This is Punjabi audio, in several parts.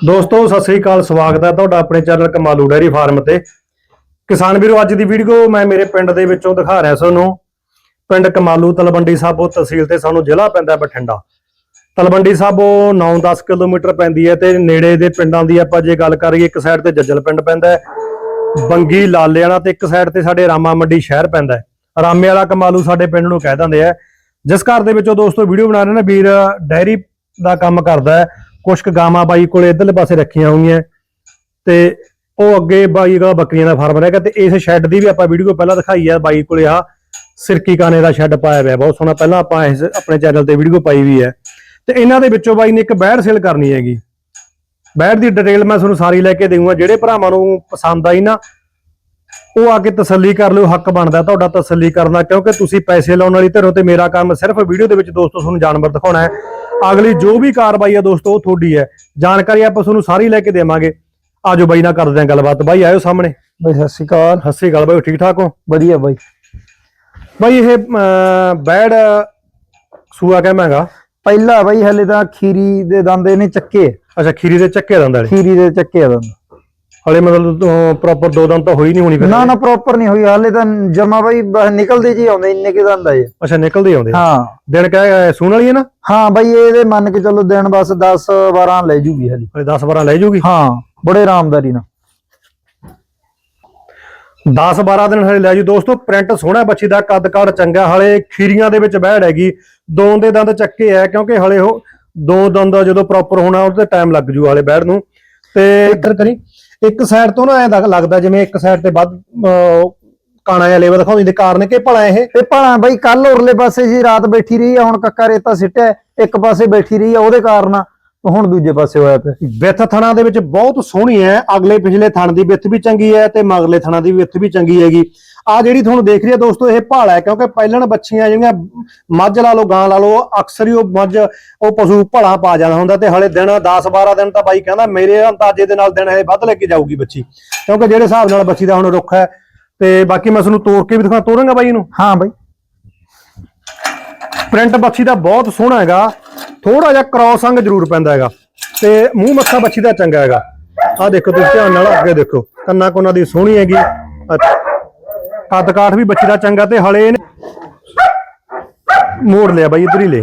ਦੋਸਤੋ, ਸਤਿ ਸ੍ਰੀ ਅਕਾਲ, ਸਵਾਗਤ ਹੈ ਤੁਹਾਡਾ ਆਪਣੇ ਚੈਨਲ ਕਮਾਲੂ ਡੈਰੀ ਫਾਰਮ ਤੇ। ਕਿਸਾਨ ਵੀਰੋ, ਅੱਜ ਦੀ ਵੀਡੀਓ ਮੈਂ ਮੇਰੇ ਪਿੰਡ ਦੇ ਵਿੱਚੋਂ ਦਿਖਾ ਰਿਹਾ ਤੁਹਾਨੂੰ ਪਿੰਡ ਕਮਾਲੂ ਤਲਵੰਡੀ ਸਾਬੋ ਤਹਿਸੀਲ ਤੇ ਸਾਨੂੰ ਜ਼ਿਲ੍ਹਾ ਪੈਂਦਾ ਬਠਿੰਡਾ। ਤਲਵੰਡੀ ਸਾਬੋ 9-10 ਕਿਲੋਮੀਟਰ ਪੈਂਦੀ ਹੈ ਤੇ ਨੇੜੇ ਦੇ ਪਿੰਡਾਂ ਦੀ ਆਪਾਂ ਜੇ ਗੱਲ ਕਰੀਏ, ਇੱਕ ਸਾਈਡ ਤੇ ਜੱਜਲ ਪਿੰਡ ਪੈਂਦਾ ਬੰਗੀ ਲਾਲੇਆਣਾ ਤੇ ਇੱਕ ਸਾਈਡ ਤੇ ਸਾਡੇ ਰਾਮਾ ਮੰਡੀ ਸ਼ਹਿਰ ਪੈਂਦਾ ਹੈ। ਰਾਮੇ ਵਾਲਾ ਕਮਾਲੂ ਸਾਡੇ ਪਿੰਡ ਨੂੰ ਕਹਿ ਦਿੰਦੇ ਆ ਜਿਸ ਘਰ ਦੇ ਵਿੱਚੋਂ ਦੋਸਤੋ, ਵੀਡੀਓ ਬਣਾ ਰਹੇ ਨੇ, ਵੀਰ ਡੈਰੀ ਦਾ ਕੰਮ ਕਰਦਾ ਹੈ। ਕੁਛ ਕੁ ਗਾਵਾਂ ਬਾਈ ਕੋਲੇ ਇਧਰਲੇ ਪਾਸੇ ਰੱਖੀਆਂ ਹੋਈਆਂ। ਤੇ ਉਹ ਅੱਗੇ ਬਾਈ ਦਾ ਬੱਕਰੀਆਂ ਦਾ ਫਾਰਮ ਹੈਗਾ ਤੇ ਇਸ ਸ਼ੈੱਡ ਦੀ ਵੀ ਆਪਾਂ ਵੀਡੀਓ ਪਹਿਲਾਂ ਦਿਖਾਈ ਆ ਬਾਈ ਕੋਲੇ ਆ ਸਿਰਕੀ ਕਾਨੇ ਦਾ ਸ਼ੈੱਡ ਪਾਇਆ ਹੋਇਆ, ਬਹੁਤ ਸੋਹਣਾ ਪਹਿਲਾਂ ਆਪਾਂ ਇਸ ਆਪਣੇ ਚੈਨਲ ਤੇ ਵੀਡੀਓ ਪਾਈ ਵੀ ਹੈ। ਤੇ ਇਹਨਾਂ ਦੇ ਵਿੱਚੋਂ ਬਾਈ ਨੇ ਇੱਕ ਬੈੜ ਸੇਲ ਕਰਨੀ ਹੈਗੀ। ਬੈੜ ਦੀ ਡਿਟੇਲ ਮੈਂ ਤੁਹਾਨੂੰ ਸਾਰੀ ਲੈ ਕੇ ਦੇਵਾਂਗਾ ਜਿਹੜੇ ਭਰਾਵਾਂ ਨੂੰ ਪਸੰਦ ਆਈ ਨਾ, ਉਹ ਆ ਕੇ ਤਸੱਲੀ ਕਰ ਲਿਓ, ਹੱਕ ਬਣਦਾ ਤੁਹਾਡਾ ਤਸੱਲੀ ਕਰਨਾ ਕਿਉਂਕਿ ਤੁਸੀਂ ਪੈਸੇ ਲਾਉਣ ਵਾਲੀ ਧਿਰੋ ਤੇ ਮੇਰਾ ਕੰਮ ਸਿਰਫ ਵੀਡੀਓ ਦੇ ਵਿੱਚ ਦੋਸਤੋ ਤੁਹਾਨੂੰ ਜਾਨਵਰ ਦਿਖਾਉਣਾ ਹੈ। ਅਗਲੀ ਜੋ ਵੀ ਕਾਰਵਾਈ ਹੈ ਦੋਸਤੋ ਉਹ ਤੁਹਾਡੀ ਹੈ। ਜਾਣਕਾਰੀ ਆਪਾਂ ਤੁਹਾਨੂੰ ਸਾਰੀ ਲੈ ਕੇ ਦੇਵਾਂਗੇ। ਆਜੋ ਬਾਈ ਨਾਲ ਕਰਦੇ ਆਂ ਗੱਲਬਾਤ। ਬਾਈ ਆਇਓ ਸਾਹਮਣੇ। ਬਈ ਸਤਿ ਸ਼੍ਰੀ ਅਕਾਲ। ਸਤਿ ਸ੍ਰੀ ਅਕਾਲ ਬਾਈ ਠੀਕ ਠਾਕ ਹੋ? ਵਧੀਆ ਬਾਈ। ਬਾਈ ਇਹ ਬੈੜ ਸੂਆ ਕਹਿਮਾਂਗਾ ਪਹਿਲਾ ਬਾਈ ਹਲੇ ਤਾਂ ਖੀਰੀ ਦੇ ਦੰਦ ਇਹਨੇ ਚੱਕੇ। ਆ। ਅੱਛਾ ਖੀਰੀ ਦੇ ਚੱਕੇ ਦੰਦ ਵਾਲੇ। ਖੀਰੀ ਦੇ ਚੱਕੇ ਆ ਦੰਦ। ਹਲੇ ਮਤਲਬ ਪ੍ਰੋਪਰ ਦੋ ਦੰਦ ਤਾਂ ਹੋਈ ਨਹੀਂ ਹੋਣੀ ਫਿਰ। ਨਾ ਨਾ ਪ੍ਰੋਪਰ ਨਹੀਂ ਹੋਈ। ਹਲੇ ਤਾਂ ਜਮਾ ਬਾਈ ਨਿਕਲਦੇ ਜੀ ਆਉਂਦੇ ਇੰਨੇ ਕਿ ਦੰਦ ਆਏ ਅੱਛਾ ਨਿਕਲਦੇ ਆਉਂਦੇ। ਹਾਂ। ਦਿਨ ਕਹਿ ਸੂਣ ਵਾਲੀ ਹੈ ਨਾ? ਹਾਂ ਬਾਈ ਇਹਦੇ ਮੰਨ ਕੇ ਚੱਲੋ ਦਿਨ ਬਸ 10 12 ਲੈ ਜੂਗੀ ਹਲੇ ਹਲੇ 10 12 ਲੈ ਜੂਗੀ? ਹਾਂ ਬੜੇ ਆਰਾਮਦਾਰੀ ਨਾਲ। 10 12 ਦਿਨ ਹਲੇ ਲੈ ਜੂ। ਦੋਸਤੋ ਪ੍ਰਿੰਟ ਸੋਹਣਾ ਬੱਚੀ ਦਾ ਕੱਦ ਕਾੜ ਚੰਗਾ। ਹਲੇ ਖੀਰੀਆਂ ਦੇ ਵਿੱਚ ਬਹਿੜ ਹੈਗੀ। ਦੋ ਦੇ ਦੰਦ ਚੱਕੇ ਆ ਕਿਉਂਕਿ ਹਲੇ ਉਹ ਦੋ ਦੰਦ ਜਦੋਂ ਪ੍ਰੋਪਰ ਹੋਣਾ ਉਹਦੇ ਟਾਈਮ ਲੱਗ ਜੂ ਹਲੇ ਬਹਿੜ ਨੂੰ। ਤੇ ਇੱਧਰ ਕਰੀ। ਇੱਕ ਸਾਈਡ ਤੋਂ ਨਾ ਐਂ ਲੱਗ- ਲੱਗਦਾ ਜਿਵੇਂ ਇੱਕ ਸਾਈਡ ਤੇ ਵੱਧ ਕਾਣਾ ਜਿਹਾ ਲੇਵਲ ਦਿਖਾਉਂਦੀ ਦੇ ਕਾਰਨ ਕਿ ਭਲਾ ਇਹ? ਇਹ ਭਲਾ ਬਾਈ ਕੱਲ ਉਰਲੇ ਪਾਸੇ ਜੀ ਰਾਤ ਬੈਠੀ ਰਹੀ ਆ ਹੁਣ ਕੱਕਾ ਰੇਤਾ ਸਿੱਟਿਆ ਇੱਕ ਪਾਸੇ ਬੈਠੀ ਰਹੀ ਆ ਉਹਦੇ ਕਾਰਨ ਹੁਣ ਦੂਜੇ ਪਾਸੇ ਹੋਇਆ ਪਿਆ। ਵਿੱਥ ਥਣਾ ਦੇ ਵਿੱਚ ਬਹੁਤ ਸੋਹਣੀ ਹੈ ਅਗਲੇ ਪਿਛਲੇ ਥਣ ਦੀ ਵਿੱਥ ਵੀ ਚੰਗੀ ਹੈ ਤੇ ਮਗਲੇ ਥਣਾ ਦੀ ਵਿੱਥ ਵੀ ਚੰਗੀ ਹੈਗੀ। ਆ ਜਿਹੜੀ ਤੁਹਾਨੂੰ ਦੇਖ ਰਹੀ ਹੈ ਦੋਸਤੋ ਇਹ ਭਾਲਾ ਹੈ ਕਿਉਂਕਿ ਪਹਿਲਣ ਬੱਚੀਆਂ ਜਿਹੜੀਆਂ ਮੱਝ ਲਾ ਲਓ ਗਾਂ ਲਾ ਲਓ ਅਕਸਰ ਹੀ ਉਹ ਮੱਝ ਉਹ ਪਸ਼ੂ ਭਲਾ ਪਾ ਜਾਂਦਾ ਹੁੰਦਾ ਤੇ ਹਲੇ ਦਿਨ 10 12 ਦਿਨ ਤਾਂ ਬਾਈ ਕਹਿੰਦਾ ਮੇਰੇ ਅੰਦਾਜ਼ੇ ਦੇ ਨਾਲ ਦਿਨ ਇਹ ਵੱਧ ਲੈ ਕੇ ਜਾਊਗੀ ਬੱਚੀ ਕਿਉਂਕਿ ਜਿਹੜੇ ਹਿਸਾਬ ਨਾਲ ਬੱਚੀ ਦਾ ਹੁਣ ਰੁੱਖ ਹੈ ਤੇ ਬਾਕੀ ਮੈਂ ਤੁਹਾਨੂੰ ਤੋੜ ਕੇ ਵੀ ਦਿਖਾ ਤੋਰਾਂਗਾ ਬਾਈ ਇਹਨੂੰ? ਹਾਂ ਬਾਈ। ਪ੍ਰਿੰਟ ਬੱਚੀ ਦਾ ਬਹੁਤ ਸੋਹਣਾ ਹੈਗਾ ਥੋੜਾ ਜਿਹਾ ਕ੍ਰਾਸ ਅੰਗ ਜ਼ਰੂਰ ਪੈਂਦਾ ਹੈਗਾ ਤੇ ਮੂੰਹ ਮੱਥਾ ਬੱਚੀ ਦਾ ਚੰਗਾ ਹੈਗਾ। ਆਹ ਦੇਖੋ ਤੁਸੀਂ ਧਿਆਨ ਨਾਲ ਅੱਗੇ ਦੇਖੋ ਕੰਨਾ ਕੋਨਾ ਦੀ ਸੋਹਣੀ ਹੈਗੀ। ਅੱਛਾ। ਕੱਦ ਕਾਠ ਵੀ ਬੱਚੀ ਦਾ ਚੰਗਾ ਤੇ ਹਲੇ ਇਹਨੇ ਮੋੜ ਲਿਆ ਬਾਈ ਇਧਰ ਹੀ ਲੈ।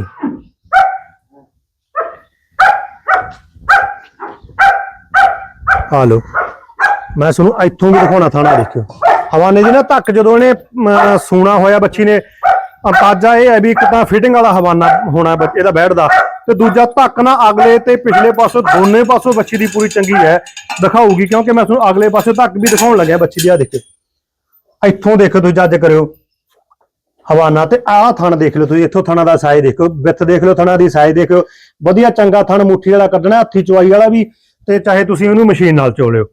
ਆ ਲੋ ਮੈਂ ਤੁਹਾਨੂੰ ਇੱਥੋਂ ਵੀ ਦਿਖਾਉਣਾ ਥਾਣਾ ਦੇਖਿਓ। ਹਵਾਨੇ ਦੀ ਨਾ ਧੱਕ ਜਦੋਂ ਇਹਨੇ ਅਮ, ਸੂਣਾ ਹੋਇਆ ਬੱਚੀ ਨੇ ਅੰਦਾਜ਼ਾ ਇਹ ਹੈ ਵੀ ਇੱਕ ਤਾਂ ਫਿਟਿੰਗ ਵਾਲਾ ਹਵਾਨਾ ਹੋਣਾ ਇਹਦਾ ਦਾ ਬੈਠ ਦਾ ਤੇ ਦੂਜਾ ਧੱਕ ਨਾ ਅਗਲੇ ਤੇ ਪਿਛਲੇ ਪਾਸੋਂ ਦੋਨੇ ਪਾਸੋਂ ਬੱਚੀ ਦੀ ਪੂਰੀ ਚੰਗੀ ਹੈ। ਦਿਖਾਊਗੀ ਕਿਉਂਕਿ ਮੈਂ ਤੁਹਾਨੂੰ ਅਗਲੇ ਪਾਸੇ ਧੱਕ ਵੀ ਦਿਖਾਉਣ ਲੱਗਿਆ ਬੱਚੀ ਦੀ ਆ ਦੇਖੋ ਇੱਥੋਂ ਦੇਖੋ ਤੁਸੀਂ ਜੱਜ ਕਰਿਓ। ਹਵਾਨਾ ਤੇ ਆਹ ਥਣ ਦੇਖ ਲਓ ਤੁਸੀਂ ਇੱਥੋਂ ਥਣਾ ਦਾ ਸਾਈਜ਼ ਦੇਖੋ ਵਿੱਥ ਦੇਖ ਲਓ ਥਣਾ ਦੀ ਸਾਈਜ਼ ਦੇਖੋ ਵਧੀਆ ਚੰਗਾ ਥਣ ਮੁੱਠੀ ਵਾਲਾ ਕੱਢਣਾ ਹੱਥੀ ਚੁਆਈ ਵਾਲਾ ਵੀ ਤੇ ਚਾਹੇ ਤੁਸੀਂ ਉਹਨੂੰ ਮਸ਼ੀਨ ਨਾਲ ਚੋ ਲਿਓ।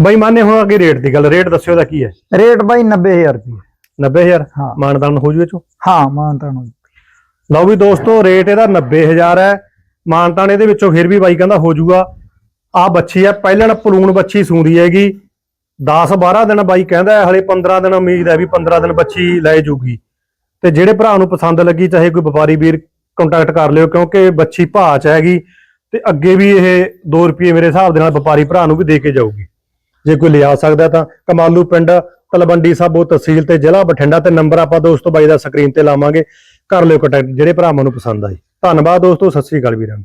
ਬਈ ਮਾਨੇ ਹੁਣ ਅੱਗੇ ਰੇਟ ਦੀ ਗੱਲ ਰੇਟ ਦੱਸਿਓ ਦਾ ਕੀ ਹੈ? ਰੇਟ ਬਾਈ 90000 ਰੁਪਏ। 90000 ਹਾਂ। ਮਾਨਦਾਨ ਹੋ ਜੂ ਚੋਂ? ਹਾਂ ਮਾਨਤਾ ਨੂੰ ਲਓ ਵੀ ਦੋਸਤੋ ਰੇਟ ਇਹਦਾ 90000 ਹੈ। ਮਾਨਤਾਨ ਇਹਦੇ ਵਿੱਚੋਂ ਫਿਰ ਵੀ ਬਾਈ ਕਹਿੰਦਾ ਹੋ ਜੂਗਾ। ਆ ਬੱਚੀ ਹੈ ਪਹਿਲਣ ਪਲੂਣ ਬੱਚੀ ਸੂੰਦੀ ਹੈਗੀ। 10 12 ਦਿਨ ਬਾਈ ਕਹਿੰਦਾ ਹਲੇ 15 ਦਿਨ ਉਮੀਦ ਹੈ ਵੀ 15 ਦਿਨ ਬੱਚੀ ਲੈ ਜੂਗੀ। ਤੇ ਜਿਹੜੇ ਭਰਾ ਨੂੰ ਪਸੰਦ ਲੱਗੀ, ਚਾਹੇ ਕੋਈ ਵਪਾਰੀ ਵੀਰ ਕੰਟੈਕਟ ਕਰ ਲਿਓ, ਕਿਉਂਕਿ ਬੱਚੀ ਭਾਅ ਚ ਹੈਗੀ ਤੇ ਅੱਗੇ ਵੀ ਇਹ 2 ਰੁਪਏ ਮੇਰੇ ਹਿਸਾਬ ਦੇ ਨਾਲ ਵਪਾਰੀ ਭਰਾ ਨੂੰ ਵੀ ਦੇ ਕੇ ਜਾਊਗੀ। ਜੇ ਕੋਈ ਲਿਆ ਸਕਦਾ ਤਾਂ ਕਮਾਲੂ ਪਿੰਡ, ਤਲਵੰਡੀ ਸਾਬੋ ਤਹਿਸੀਲ ਤੇ ਜ਼ਿਲ੍ਹਾ ਬਠਿੰਡਾ ਤੇ ਨੰਬਰ ਆਪਾਂ ਦੋਸਤੋ ਬਾਈ ਦਾ ਸਕਰੀਨ ਤੇ ਲਾਵਾਂਗੇ। ਕਰ ਲਿਓ ਕੰਟੈਕਟ ਜਿਹੜੇ ਭਰਾਵਾਂ ਨੂੰ ਪਸੰਦ ਆਈ ਧੰਨਵਾਦ ਦੋਸਤੋ, ਸਤਿ ਸ੍ਰੀ ਅਕਾਲ ਵੀਰਾਂ